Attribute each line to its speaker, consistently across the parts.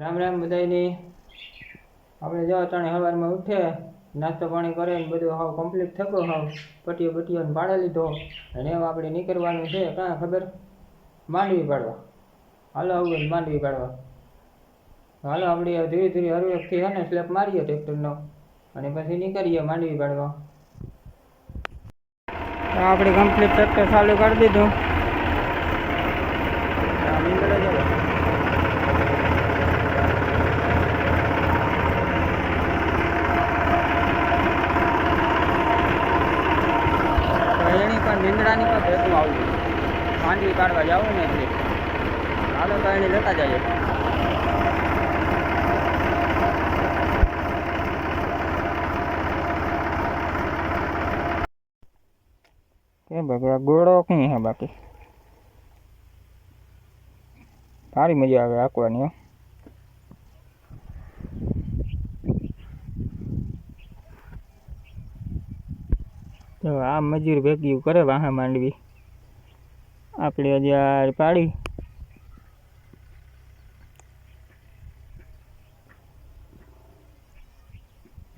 Speaker 1: રામ રામ બધાની આપણે જો અટાણે સવારમાં ઉઠે, નાસ્તો પાણી કરે ને બધું હાવ કમ્પ્લીટ થકો હાવ. પટીઓ ને પાડી લીધો. અને એમ આપણે નીકળવાનું છે, કાં ખબર? માંડવી પાડવા. હાલો આવું માંડવી પાડવા. હાલો આપણે ધીરે ધીરે હરવેકથી હે ને સ્લેપ મારીએ ટ્રેક્ટરનો અને પછી નીકળીએ માંડવી પાડવા. આપણે કમ્પ્લીટ ટ્રેક્ટર ચાલુ કરી દીધું આ નીકળે છે હવે. તો એની પણ નીંદડાની પણ ભેગું આવ્યું માંડવી કાઢવા જવું ને એટલે. હાલો તો લેતા જઈએ. કે બાકી ગોળો કઈ હે બાકી? સારી મજા આવે આંકવાની તો આ મજૂર ભેગી કરે વાહે માંડવી. આપણે હજી આ પાડી.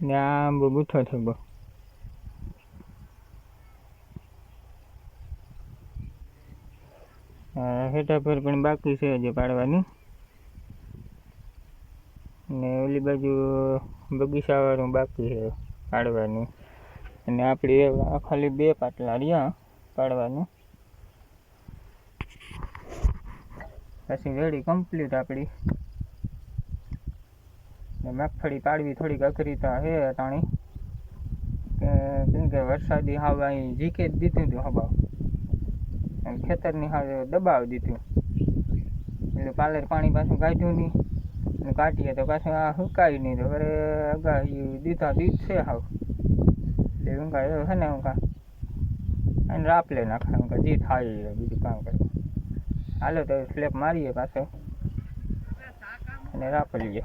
Speaker 1: ને આંબો બુઠો થયો હેઠા પર પણ બાકી છે હજી પાડવાની. ને ઓલી બાજુ બગીચાવાળું બાકી છે પાડવાનું. અને આપણે આ ખાલી બે પાટલા રહ્યા પાડવાનું. પછી રેડી કમ્પ્લીટ આપણી મગફળી પાડવી થોડીક અઘરી તો હે તાણી કેમ કે વરસાદી હાવ અહીં જીકે જ દીધું હતું હબાવ ખેતરની હાવ દબાવી દીધું. એટલે પાલર પાણી પાછું કાઢ્યું નહીં. કાઢીએ તો પાછું આ સુકાય નહીં તો વરે અગાઉ દીધા દીધ છે હાવ. એટલે હું કાંઈ છે ને, હું એને રાપ લે નાખે હું જે થાય બીજું કામ કરે હાલો તો સ્લેપ મારીએ પાછો. અને રાપલીએ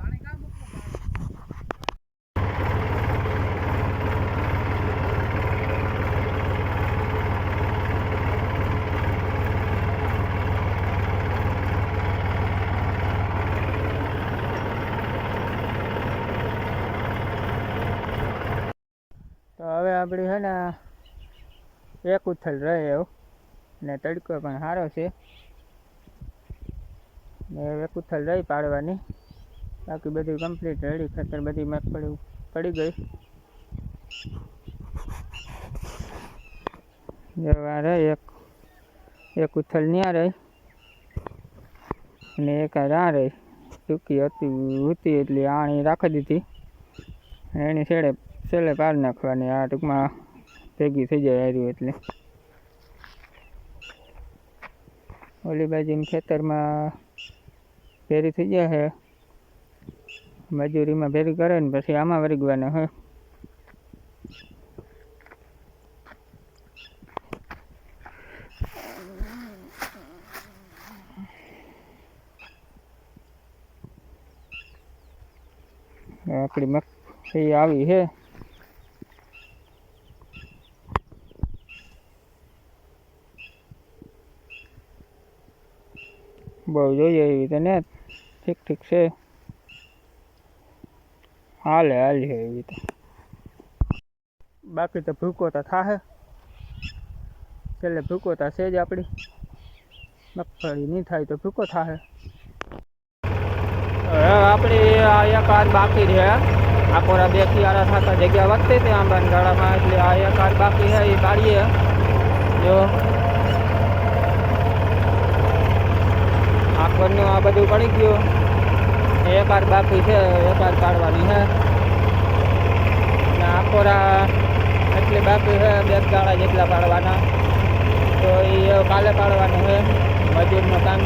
Speaker 1: તો હવે આપણી છે ને એક ઉથલ રહે એવું. ને તડકો પણ સારો છે. ને એક ઉથલ રહી પાડવાની. બાકી બધું કમ્પ્લીટ રેડી. ખેતર બધી મગફળી પડી ગઈ. જવા રહી એક એક ઉથલ ન્યા રહી. અને એક રાહ રહી. ચૂકી હતી હતી એટલે આણી રાખી દીધી. એની છેડે છેલ્લે પાર નાખવાની, આ ટૂંકમાં ભેગી થઈ જાય હાર્યું એટલે. ઓલી બાજુની ખેતરમાં ભેરી થઈ જાય છે મજૂરીમાં ભેરી કરે ને પછી આમાં વરગવાના હોય આપણી મગફળી આવી છે બહુ જોઈએ એવી તો ને? ઠીક ઠીક છે. હાલે, હાલી એવી તો બાકી તો ભૂકો તો થાહે. છેલ્લે ભૂકો તો છે જ આપણી મગફળી નહીં થાય તો ભૂકો થાહે. હવે આપણી આ એક હાર બાકી છે. આકોરા બે કિયારા થતા જગ્યા વધતી હતી આંબાના ગાળામાં, એટલે આ એક હાર બાકી છે, એ પાડીએ જો આખરનું આ બધું પડી ગયું. એક આર બાકી છે, એક હાર પાડવાની છે. આખોરા એટલી બાકી છે, બે ગાળા જેટલા પાડવાના. તો એ કાલે પાડવાનું છે, મજૂરનું કામ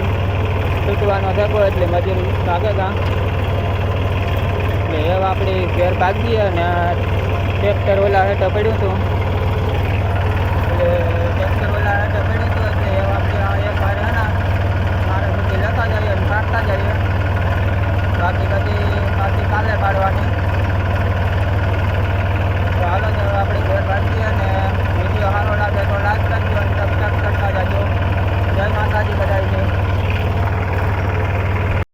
Speaker 1: તૂટવાનો થકો એટલે મજૂર ભાગે કાં. એટલે એવા આપણી ઘેર ભાગીએ અને ટ્રેક્ટર ઓલા હેઠળ પડ્યું હતું.